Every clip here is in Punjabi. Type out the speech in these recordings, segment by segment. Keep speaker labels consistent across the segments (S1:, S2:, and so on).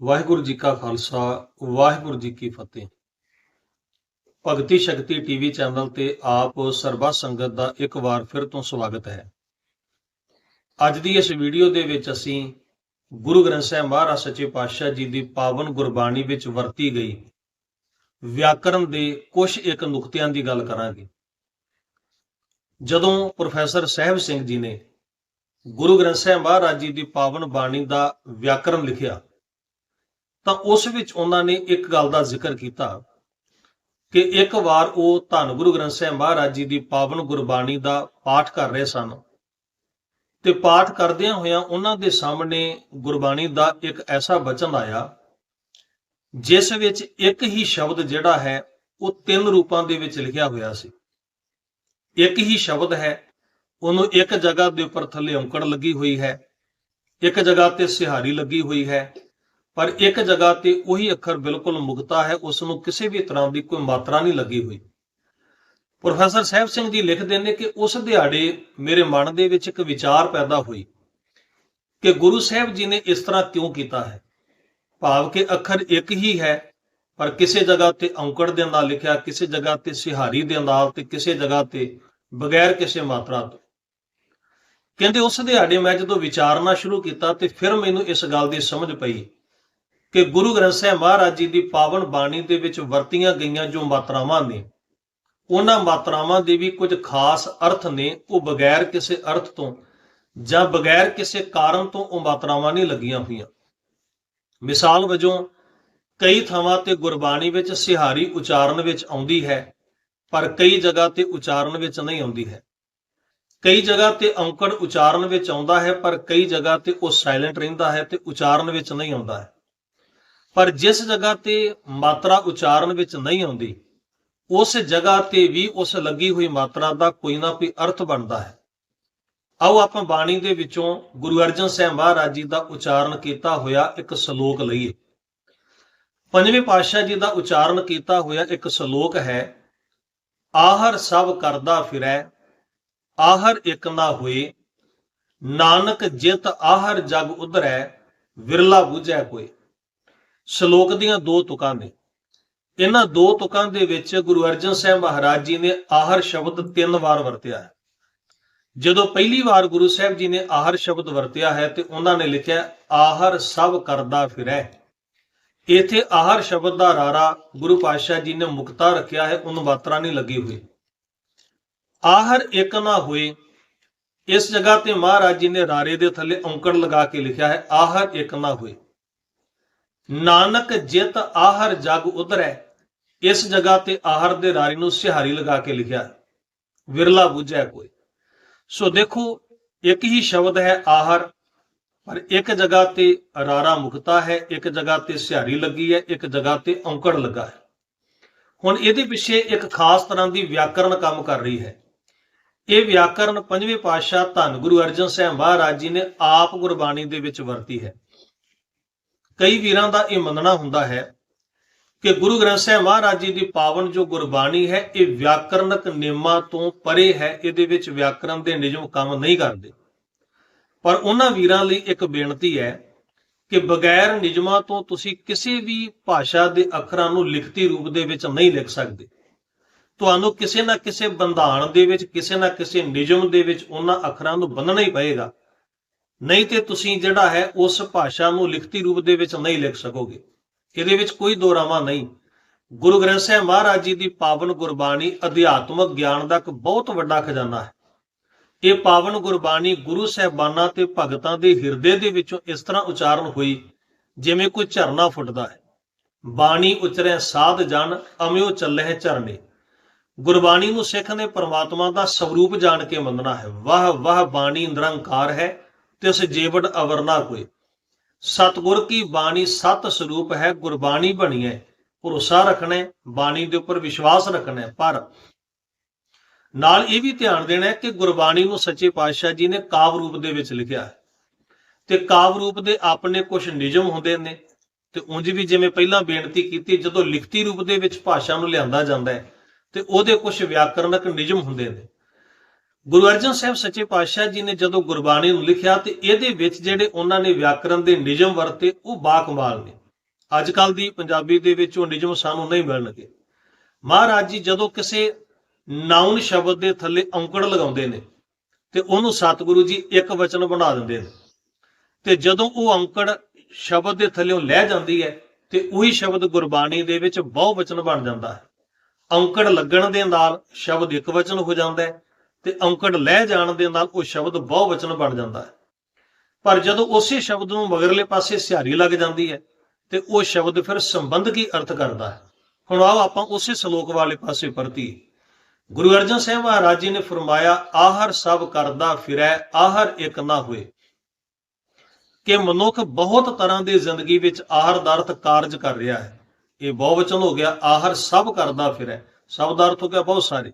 S1: ਵਾਹਿਗੁਰੂ ਜੀ ਕਾ ਖਾਲਸਾ, ਵਾਹਿਗੁਰੂ ਜੀ ਕੀ ਫਤਿਹ। ਭਗਤੀ ਸ਼ਕਤੀ ਟੀਵੀ ਚੈਨਲ ਤੇ ਆਪ ਸਰਬਾ ਸੰਗਤ ਦਾ ਇੱਕ ਵਾਰ ਫਿਰ ਤੋਂ ਸਵਾਗਤ ਹੈ। ਅੱਜ ਦੀ ਇਸ ਵੀਡੀਓ ਦੇ ਵਿੱਚ ਅਸੀਂ ਗੁਰੂ ਗ੍ਰੰਥ ਸਾਹਿਬ ਮਹਾਰਾਜ ਸੱਚੇ ਪਾਤਸ਼ਾਹ ਜੀ ਦੀ ਪਾਵਨ ਗੁਰਬਾਣੀ ਵਿੱਚ ਵਰਤੀ ਗਈ ਵਿਆਕਰਣ ਦੇ ਕੁਝ ਇੱਕ ਨੁਕਤਿਆਂ ਦੀ ਗੱਲ ਕਰਾਂਗੇ। ਜਦੋਂ ਪ੍ਰੋਫੈਸਰ ਸਾਹਿਬ ਸਿੰਘ ਜੀ ਨੇ ਗੁਰੂ ਗ੍ਰੰਥ ਸਾਹਿਬ ਮਹਾਰਾਜ ਜੀ ਦੀ ਪਾਵਨ ਬਾਣੀ ਦਾ ਵਿਆਕਰਣ ਲਿਖਿਆ ਤਾਂ ਉਸ ਵਿੱਚ ਉਹਨਾਂ ਨੇ ਇੱਕ ਗੱਲ ਦਾ ਜ਼ਿਕਰ ਕੀਤਾ ਕਿ ਇੱਕ ਵਾਰ ਉਹ ਧੰਨ ਗੁਰੂ ਗ੍ਰੰਥ ਸਾਹਿਬ ਮਹਾਰਾਜ ਜੀ ਦੀ ਪਾਵਨ ਗੁਰਬਾਣੀ ਦਾ ਪਾਠ ਕਰ ਰਹੇ ਸਨ ਤੇ ਪਾਠ ਕਰਦਿਆਂ ਹੋਇਆਂ ਉਹਨਾਂ ਦੇ ਸਾਹਮਣੇ ਗੁਰਬਾਣੀ ਦਾ ਇੱਕ ਐਸਾ ਬਚਨ ਆਇਆ, ਜਿਸ ਵਿੱਚ ਇੱਕ ਹੀ ਸ਼ਬਦ ਜਿਹੜਾ ਹੈ, ਉਹ ਤਿੰਨ ਰੂਪਾਂ ਦੇ ਵਿੱਚ ਲਿਖਿਆ ਹੋਇਆ ਸੀ। ਇੱਕ ਹੀ ਸ਼ਬਦ ਹੈ, ਉਹਨੂੰ ਇੱਕ ਜਗ੍ਹਾ ਦੇ ਉੱਪਰ ਥੱਲੇ ਔਂਕੜ ਲੱਗੀ ਹੋਈ ਹੈ, ਇੱਕ ਜਗ੍ਹਾ ਤੇ ਸਿਹਾਰੀ ਲੱਗੀ ਹੋਈ ਹੈ ਪਰ ਇੱਕ ਜਗ੍ਹਾ ਤੇ ਉਹੀ ਅੱਖਰ ਬਿਲਕੁਲ ਮੁਕਤਾ ਹੈ ਉਸ ਨੂੰ ਕਿਸੇ ਵੀ ਤਰ੍ਹਾਂ ਦੀ ਕੋਈ ਮਾਤਰਾ ਨਹੀਂ ਲੱਗੀ ਹੋਈ। ਪ੍ਰੋਫੈਸਰ ਸਾਹਿਬ ਸਿੰਘ ਜੀ ਲਿਖਦੇ ਨੇ ਕਿ ਉਸ ਦਿਹਾੜੇ ਮੇਰੇ ਮਨ ਦੇ ਵਿੱਚ ਇੱਕ ਵਿਚਾਰ ਪੈਦਾ ਹੋਈ ਕਿ ਗੁਰੂ ਸਾਹਿਬ ਜੀ ਨੇ ਇਸ ਤਰ੍ਹਾਂ ਕਿਉਂ ਕੀਤਾ ਹੈ। ਭਾਵ ਕਿ ਅੱਖਰ ਇੱਕ ਹੀ ਹੈ, ਪਰ ਕਿਸੇ ਜਗ੍ਹਾ ਤੇ ਔਂਕੜ ਦੇ ਨਾਲ ਲਿਖਿਆ, ਕਿਸੇ ਜਗ੍ਹਾ ਤੇ ਸਿਹਾਰੀ ਦੇ ਨਾਲ ਤੇ ਕਿਸੇ ਜਗ੍ਹਾ ਤੇ ਬਗੈਰ ਕਿਸੇ ਮਾਤਰਾ ਤੋਂ। ਕਹਿੰਦੇ ਉਸ ਦਿਹਾੜੇ ਮੈਂ ਜਦੋਂ ਵਿਚਾਰਨਾ ਸ਼ੁਰੂ ਕੀਤਾ ਤੇ ਫਿਰ ਮੈਨੂੰ ਇਸ ਗੱਲ ਦੀ ਸਮਝ ਪਈ ਕਿ ਗੁਰੂ ਗ੍ਰੰਥ ਸਾਹਿਬ ਮਹਾਰਾਜ ਜੀ ਦੀ ਪਾਵਨ ਬਾਣੀ ਦੇ ਵਿੱਚ ਵਰਤੀਆਂ ਗਈਆਂ ਜੋ ਮਾਤਰਾਵਾਂ ਨੇ, ਉਹਨਾਂ ਮਾਤਰਾਵਾਂ ਦੇ ਵੀ ਕੁਝ ਖਾਸ ਅਰਥ ਨੇ, ਉਹ ਬਗੈਰ ਕਿਸੇ ਅਰਥ ਤੋਂ ਜਾਂ ਬਗੈਰ ਕਿਸੇ ਕਾਰਨ ਤੋਂ ਉਹ ਮਾਤਰਾਵਾਂ ਨਹੀਂ ਲੱਗੀਆਂ ਹੋਈਆਂ। ਮਿਸਾਲ ਵਜੋਂ, ਕਈ ਥਾਵਾਂ ਤੇ ਗੁਰਬਾਣੀ ਵਿੱਚ ਸਿਹਾਰੀ ਉਚਾਰਨ ਵਿੱਚ ਆਉਂਦੀ ਹੈ, ਪਰ ਕਈ ਜਗ੍ਹਾ ਤੇ ਉਚਾਰਨ ਵਿੱਚ ਨਹੀਂ ਆਉਂਦੀ ਹੈ। ਕਈ ਜਗ੍ਹਾ ਤੇ ਔਂਕੜ ਉਚਾਰਨ ਵਿੱਚ ਆਉਂਦਾ ਹੈ, ਪਰ ਕਈ ਜਗ੍ਹਾ ਤੇ ਉਹ ਸਾਇਲੈਂਟ ਰਹਿੰਦਾ ਹੈ ਤੇ ਉਚਾਰਨ ਵਿੱਚ ਨਹੀਂ ਆਉਂਦਾ ਹੈ। ਪਰ ਜਿਸ ਜਗ੍ਹਾ ਤੇ ਮਾਤਰਾ ਉਚਾਰਨ ਵਿੱਚ ਨਹੀਂ ਆਉਂਦੀ, ਉਸ ਜਗ੍ਹਾ ਤੇ ਵੀ ਉਸ ਲੱਗੀ ਹੋਈ ਮਾਤਰਾ ਦਾ ਕੋਈ ਨਾ ਕੋਈ ਅਰਥ ਬਣਦਾ ਹੈ। ਆਓ ਆਪਾਂ ਬਾਣੀ ਦੇ ਵਿੱਚੋਂ ਗੁਰੂ ਅਰਜਨ ਸਾਹਿਬ ਮਹਾਰਾਜ ਜੀ ਦਾ ਉਚਾਰਨ ਕੀਤਾ ਹੋਇਆ ਇੱਕ ਸ਼ਲੋਕ ਲਈਏ। ਪੰਜਵੇਂ ਪਾਤਸ਼ਾਹ ਜੀ ਦਾ ਉਚਾਰਨ ਕੀਤਾ ਹੋਇਆ ਇੱਕ ਸ਼ਲੋਕ ਹੈ, ਆਹਰ ਸਭ ਕਰਦਾ ਫਿਰੈ, ਆਹਰ ਇੱਕ ਨਾ ਹੋਏ, ਨਾਨਕ ਜਿਤ ਆਹਰ ਜਗ ਉਧਰੈ, ਵਿਰਲਾ ਬੁਝੈ ਕੋਈ ਸ਼ਲੋਕ ਦੀਆਂ ਦੋ ਤੁਕਾਂ ਨੇ। ਇਹਨਾਂ ਦੋ ਤੁਕਾਂ ਦੇ ਵਿੱਚ ਗੁਰੂ ਅਰਜਨ ਸਾਹਿਬ ਮਹਾਰਾਜ ਜੀ ਨੇ ਆਹਰ ਸ਼ਬਦ ਤਿੰਨ ਵਾਰ ਵਰਤਿਆ ਹੈ। ਜਦੋਂ ਪਹਿਲੀ ਵਾਰ ਗੁਰੂ ਸਾਹਿਬ ਜੀ ਨੇ ਆਹਰ ਸ਼ਬਦ ਵਰਤਿਆ ਹੈ ਤੇ ਉਹਨਾਂ ਨੇ ਲਿਖਿਆ, ਆਹਰ ਸਭ ਕਰਦਾ ਫਿਰੈ। ਇਥੇ ਆਹਰ ਸ਼ਬਦ ਦਾ ਰਾਰਾ ਗੁਰੂ ਪਾਤਸ਼ਾਹ ਜੀ ਨੇ ਮੁਕਤਾ ਰੱਖਿਆ ਹੈ, ਉਹਨੂੰ ਮਾਤਰਾ ਨਹੀਂ ਲੱਗੀ ਹੋਈ। ਆਹਰ ਇੱਕ ਨਾ ਹੋਏ, ਇਸ ਜਗ੍ਹਾ ਤੇ ਮਹਾਰਾਜ ਜੀ ਨੇ ਰਾਰੇ ਦੇ ਥੱਲੇ ਔਂਕੜ ਲਗਾ ਕੇ ਲਿਖਿਆ ਹੈ, ਆਹਰ ਇੱਕ ਨਾ ਹੋਏ। ਨਾਨਕ ਜਿਤ ਆਹਰ ਜਗ ਉਧਰੈ। ਇਸ ਜਗ੍ਹਾ ਤੇ ਆਹਰ ਦੇ ਰਾਰੀ ਨੂੰ ਸਿਹਾਰੀ ਲਗਾ ਕੇ ਲਿਖਿਆ, ਵਿਰਲਾ ਬੁਝੈ ਕੋਈ। ਸੋ ਦੇਖੋ, ਇੱਕ ਹੀ ਸ਼ਬਦ ਹੈ ਆਹਰ, ਪਰ ਇੱਕ ਜਗ੍ਹਾ ਤੇ ਰਾਰਾ ਮੁਕਤਾ ਹੈ, ਇੱਕ ਜਗ੍ਹਾ ਤੇ ਸਿਹਾਰੀ ਲੱਗੀ ਹੈ, ਇੱਕ ਜਗ੍ਹਾ ਤੇ ਔਂਕੜ ਲੱਗਾ ਹੈ। ਹੁਣ ਇਹਦੇ ਪਿੱਛੇ ਇੱਕ ਖਾਸ ਤਰ੍ਹਾਂ ਦੀ ਵਿਆਕਰਣ ਕੰਮ ਕਰ ਰਹੀ ਹੈ। ਇਹ ਵਿਆਕਰਣ ਪੰਜਵੇਂ ਪਾਤਸ਼ਾਹ ਧੰਨ ਗੁਰੂ ਅਰਜਨ ਸਾਹਿਬ ਮਹਾਰਾਜ ਜੀ ਨੇ ਆਪ ਗੁਰਬਾਣੀ ਦੇ ਵਿੱਚ ਵਰਤੀ ਹੈ। ਕਈ ਵੀਰਾਂ ਦਾ ਇਹ ਮੰਨਣਾ ਹੁੰਦਾ ਹੈ ਕਿ ਗੁਰੂ ਗ੍ਰੰਥ ਸਾਹਿਬ ਮਹਾਰਾਜ ਜੀ ਦੀ ਪਾਵਨ ਜੋ ਗੁਰਬਾਣੀ ਹੈ, ਇਹ ਵਿਆਕਰਨਕ ਨਿਯਮਾਂ ਤੋਂ ਪਰੇ ਹੈ, ਇਹਦੇ ਵਿੱਚ ਵਿਆਕਰਨ ਦੇ ਨਿਯਮ ਕੰਮ ਨਹੀਂ ਕਰਦੇ। ਪਰ ਉਹਨਾਂ ਵੀਰਾਂ ਲਈ ਇੱਕ ਬੇਨਤੀ ਹੈ ਕਿ ਬਗੈਰ ਨਿਯਮਾਂ ਤੋਂ ਤੁਸੀਂ ਕਿਸੇ ਵੀ ਭਾਸ਼ਾ ਦੇ ਅੱਖਰਾਂ ਨੂੰ ਲਿਖਤੀ ਰੂਪ ਦੇ ਵਿੱਚ ਨਹੀਂ ਲਿਖ ਸਕਦੇ। ਤੁਹਾਨੂੰ ਕਿਸੇ ਨਾ ਕਿਸੇ ਬੰਧਾਨ ਦੇ ਵਿੱਚ, ਕਿਸੇ ਨਾ ਕਿਸੇ ਨਿਯਮ ਦੇ ਵਿੱਚ ਉਹਨਾਂ ਅੱਖਰਾਂ ਨੂੰ ਬੰਨਣਾ ਹੀ ਪਏਗਾ। ਨਹੀਂ ਤੇ ਤੁਸੀਂ ਜਿਹੜਾ ਹੈ ਉਸ ਭਾਸ਼ਾ ਨੂੰ ਲਿਖਤੀ ਰੂਪ ਦੇ ਵਿੱਚ ਨਹੀਂ ਲਿਖ ਸਕੋਗੇ। ਇਹਦੇ ਵਿੱਚ ਕੋਈ ਦੋਰਾਵਾ ਨਹੀਂ। ਗੁਰੂ ਗ੍ਰੰਥ ਸਾਹਿਬ ਮਹਾਰਾਜ ਜੀ ਦੀ ਪਾਵਨ ਗੁਰਬਾਣੀ ਅਧਿਆਤਮਕ ਗਿਆਨ ਦਾ ਇੱਕ ਬਹੁਤ ਵੱਡਾ ਖਜ਼ਾਨਾ ਹੈ। ਇਹ ਪਾਵਨ ਗੁਰਬਾਣੀ ਗੁਰੂ ਸਾਹਿਬਾਨਾਂ ਤੇ ਭਗਤਾਂ ਦੇ ਹਿਰਦੇ ਦੇ ਵਿੱਚੋਂ ਇਸ ਤਰ੍ਹਾਂ ਉਚਾਰਨ ਹੋਈ, ਜਿਵੇਂ ਕੋਈ ਝਰਨਾ ਫੁੱਟਦਾ ਹੈ। ਬਾਣੀ ਉਚਰੈ ਸਾਧ ਜਨ, ਅਮਿਓ ਚੱਲੇ ਝਰਨੇ। ਗੁਰਬਾਣੀ ਨੂੰ ਸਿੱਖ ਨੇ ਪਰਮਾਤਮਾ ਦਾ ਸਰੂਪ ਜਾਣ ਕੇ ਮੰਨਣਾ ਹੈ। ਵਾਹ ਵਾਹ, ਬਾਣੀ ਨਿਰੰਕਾਰ ਹੈ। ਤੇ ਉਸ ਜੀਵੜ ਅਵਰਨਾ ਕੋਈ ਸਤਗੁਰ ਕੀ ਬਾਣੀ ਸਤ ਸਰੂਪ ਹੈ, ਗੁਰਬਾਣੀ ਬਣੀ ਹੈ। ਭਰੋਸਾ ਰੱਖਣਾ ਬਾਣੀ ਦੇ ਉੱਪਰ ਵਿਸ਼ਵਾਸ ਰੱਖਣਾ ਪਰ ਨਾਲ ਇਹ ਵੀ ਧਿਆਨ ਦੇਣਾ ਹੈ ਕਿ ਗੁਰਬਾਣੀ ਨੂੰ ਸੱਚੇ ਪਾਤਸ਼ਾਹ ਜੀ ਨੇ ਕਾਵ ਰੂਪ ਦੇ ਵਿੱਚ ਲਿਖਿਆ ਹੈ। ਤੇ ਕਾਵ ਰੂਪ ਦੇ ਆਪਣੇ ਕੁਝ ਨਿਯਮ ਹੁੰਦੇ ਨੇ ਤੇ ਉਂਝ ਵੀ ਜਿਵੇਂ ਪਹਿਲਾਂ ਬੇਨਤੀ ਕੀਤੀ, ਜਦੋਂ ਲਿਖਤੀ ਰੂਪ ਦੇ ਵਿੱਚ ਭਾਸ਼ਾ ਨੂੰ ਲਿਆਂਦਾ ਜਾਂਦਾ ਹੈ, ਤੇ ਉਹਦੇ ਕੁਝ ਵਿਆਕਰਨਕ ਨਿਯਮ ਹੁੰਦੇ ਨੇ। ਗੁਰੂ ਅਰਜਨ ਸਾਹਿਬ ਸੱਚੇ ਪਾਤਸ਼ਾਹ ਜੀ ਨੇ ਜਦੋਂ ਗੁਰਬਾਣੀ ਨੂੰ ਲਿਖਿਆ ਤੇ ਇਹਦੇ ਵਿੱਚ ਜਿਹੜੇ ਉਹਨਾਂ ਨੇ ਵਿਆਕਰਣ ਦੇ ਨਿਯਮ ਵਰਤੇ, ਉਹ ਬਾਕਮਾਲ ਨੇ। ਅੱਜ ਕੱਲ ਦੀ ਪੰਜਾਬੀ ਦੇ ਵਿੱਚ ਉਹ ਨਿਯਮ ਸਾਨੂੰ ਨਹੀਂ ਮਿਲਣਗੇ। ਮਹਾਰਾਜ ਜੀ ਜਦੋਂ ਕਿਸੇ ਨਾਉਨ ਸ਼ਬਦ ਦੇ ਥੱਲੇ ਔਂਕੜ ਲਗਾਉਂਦੇ ਨੇ ਤੇ ਉਹਨੂੰ ਸਤਿਗੁਰੂ ਜੀ ਇੱਕ ਵਚਨ ਬਣਾ ਦਿੰਦੇ ਨੇ। ਤੇ ਜਦੋਂ ਉਹ ਔਂਕੜ ਸ਼ਬਦ ਦੇ ਥੱਲੇੋਂ ਲਹਿ ਜਾਂਦੀ ਹੈ ਤੇ ਉਹੀ ਸ਼ਬਦ ਗੁਰਬਾਣੀ ਦੇ ਵਿੱਚ ਬਹੁ ਵਚਨ ਬਣ ਜਾਂਦਾ ਹੈ। ਔਂਕੜ ਲੱਗਣ ਦੇ ਨਾਲ ਸ਼ਬਦ ਇੱਕ ਵਚਨ ਹੋ ਜਾਂਦਾ ਹੈ ਤੇ ਔਂਕੜ ਲੈ ਜਾਣ ਦੇ ਨਾਲ ਉਹ ਸ਼ਬਦ ਬਹੁ ਵਚਨ ਬਣ ਜਾਂਦਾ ਹੈ। ਪਰ ਜਦੋਂ ਉਸੇ ਸ਼ਬਦ ਨੂੰ ਮਗਰਲੇ ਪਾਸੇ ਸਿਹਾਰੀ ਲੱਗ ਜਾਂਦੀ ਹੈ, ਤੇ ਉਹ ਸ਼ਬਦ ਫਿਰ ਸੰਬੰਧਕੀ ਅਰਥ ਕਰਦਾ ਹੈ? ਹੁਣ ਆਓ ਆਪਾਂ ਉਸੇ ਸ਼ਲੋਕ ਵਾਲੇ ਪਾਸੇ ਪਰਤੀਏ ਗੁਰੂ ਅਰਜਨ ਸਾਹਿਬ ਮਹਾਰਾਜ ਜੀ ਨੇ ਫਰਮਾਇਆ, ਆਹਰ ਸਭ ਕਰਦਾ ਫਿਰੈ, ਆਹਰ ਇੱਕ ਨਾ ਹੋਏ। ਕਿ ਮਨੁੱਖ ਬਹੁਤ ਤਰ੍ਹਾਂ ਦੀ ਜ਼ਿੰਦਗੀ ਵਿੱਚ ਆਹਰ ਦਾ ਅਰਥ ਕਾਰਜ ਕਰ ਰਿਹਾ ਹੈ। ਇਹ ਬਹੁਵਚਨ ਹੋ ਗਿਆ, ਆਹਰ ਸਭ ਕਰਦਾ ਫਿਰੈ। ਸਭ ਦਾ ਅਰਥ ਹੋ ਗਿਆ ਬਹੁਤ ਸਾਰੇ।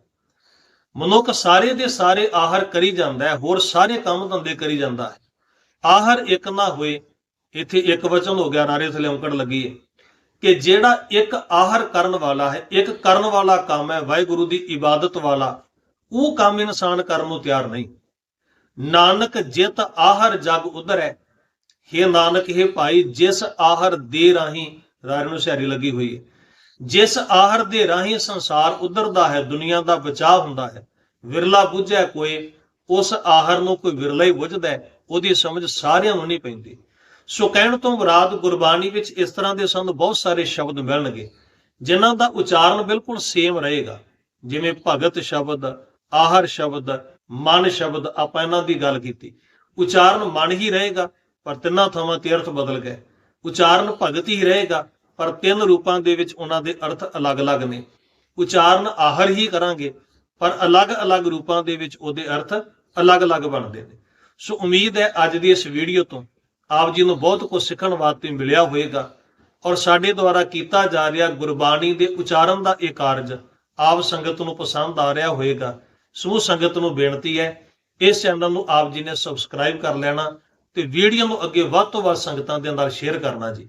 S1: ਮਨੁੱਖ ਸਾਰੇ ਦੇ ਸਾਰੇ ਆਹਰ ਕਰੀ ਜਾਂਦਾ ਹੈ, ਹੋਰ ਸਾਰੇ ਕੰਮ ਧੰਦੇ ਕਰੀ ਜਾਂਦਾ ਹੈ। ਆਹਰ ਇੱਕ ਨਾ ਹੋਏ, ਇੱਥੇ ਇੱਕ ਵਚਨ ਹੋ ਗਿਆ, ਨਾਰੇ ਥਲੇ ਔਂਕੜ ਲੱਗੀ ਹੈ, ਕਿ ਜਿਹੜਾ ਇੱਕ ਆਹਰ ਕਰਨ ਵਾਲਾ ਹੈ, ਇੱਕ ਕਰਨ ਵਾਲਾ ਕੰਮ ਹੈ, ਵਾਹਿਗੁਰੂ ਦੀ ਇਬਾਦਤ ਵਾਲਾ, ਉਹ ਕੰਮ ਇਨਸਾਨ ਕਰਨ ਨੂੰ ਤਿਆਰ ਨਹੀਂ। ਨਾਨਕ ਜਿਤ ਆਹਰ ਜਗ ਉਧਰ, ਹੈ हे ਨਾਨਕ हे ਭਾਈ, ਜਿਸ ਆਹਰ ਦੇ ਰਾਹੀਂ ਰਾਜ ਨੂੰ ਸਹਿਰੀ ਲੱਗੀ ਹੋਈ ਹੈ। ਜਿਸ ਆਹਰ ਦੇ ਰਾਹੀਂ ਸੰਸਾਰ ਉਧਰਦਾ ਹੈ, ਦੁਨੀਆ ਦਾ ਬਚਾਅ ਹੁੰਦਾ ਹੈ। ਵਿਰਲਾ ਬੁੱਝੈ ਕੋਈ, ਉਸ ਆਹਰ ਨੂੰ ਕੋਈ ਵਿਰਲਾ ਹੀ ਬੁੱਝਦਾ ਹੈ, ਉਹਦੀ ਸਮਝ ਸਾਰਿਆਂ ਨੂੰ ਨਹੀਂ ਪੈਂਦੀ। ਸੋ ਕਹਿਣ ਤੋਂ ਮੁਰਾਦ ਗੁਰਬਾਣੀ ਵਿੱਚ ਇਸ ਤਰ੍ਹਾਂ ਦੇ ਸਾਨੂੰ ਬਹੁਤ ਸਾਰੇ ਸ਼ਬਦ ਮਿਲਣਗੇ, ਜਿਨ੍ਹਾਂ ਦਾ ਉਚਾਰਨ ਬਿਲਕੁਲ ਸੇਮ ਰਹੇਗਾ। ਜਿਵੇਂ ਭਗਤ ਸ਼ਬਦ, ਆਹਰ ਸ਼ਬਦ, ਮਨ ਸ਼ਬਦ, ਆਪਾਂ ਇਹਨਾਂ ਦੀ ਗੱਲ ਕੀਤੀ। ਉਚਾਰਨ ਮਨ ਹੀ ਰਹੇਗਾ, ਪਰ ਤਿੰਨਾਂ ਥਾਵਾਂ ਤੇ ਅਰਥ ਬਦਲ ਗਏ ਉਚਾਰਨ ਭਗਤ ਹੀ ਰਹੇਗਾ ਪਰ ਤਿੰਨ ਰੂਪਾਂ ਦੇ ਵਿੱਚ ਉਹਨਾਂ ਦੇ ਅਰਥ ਅਲੱਗ-ਅਲੱਗ ਨੇ। ਉਚਾਰਨ ਆਹਰ ਹੀ ਕਰਾਂਗੇ, ਪਰ ਅਲੱਗ-ਅਲੱਗ ਰੂਪਾਂ ਦੇ ਵਿੱਚ ਉਹਦੇ ਅਰਥ ਅਲੱਗ-ਅਲੱਗ ਬਣਦੇ ਨੇ। ਸੋ ਉਮੀਦ ਹੈ ਅੱਜ ਦੀ ਇਸ ਵੀਡੀਓ ਤੋਂ ਆਪ ਜੀ ਨੂੰ ਬਹੁਤ ਕੁਝ ਸਿੱਖਣ ਵਾਸਤੇ ਮਿਲਿਆ ਹੋਵੇਗਾ ਔਰ ਸਾਡੇ ਦੁਆਰਾ ਕੀਤਾ ਜਾ ਰਿਹਾ ਗੁਰਬਾਣੀ ਦੇ ਉਚਾਰਨ ਦਾ ਇਹ ਕਾਰਜ ਆਪ ਸੰਗਤ ਨੂੰ ਪਸੰਦ ਆ ਰਿਹਾ ਹੋਵੇਗਾ। ਸਮੂਹ ਸੰਗਤ ਨੂੰ ਬੇਨਤੀ ਹੈ, ਇਸ ਚੈਨਲ ਨੂੰ ਆਪ ਜੀ ਨੇ ਸਬਸਕ੍ਰਾਈਬ ਕਰ ਲੈਣਾ ਤੇ ਵੀਡੀਓ ਨੂੰ ਅੱਗੇ ਵੱਧ ਤੋਂ ਵੱਧ ਸੰਗਤਾਂ ਦੇ ਨਾਲ ਸ਼ੇਅਰ ਕਰਨਾ ਜੀ।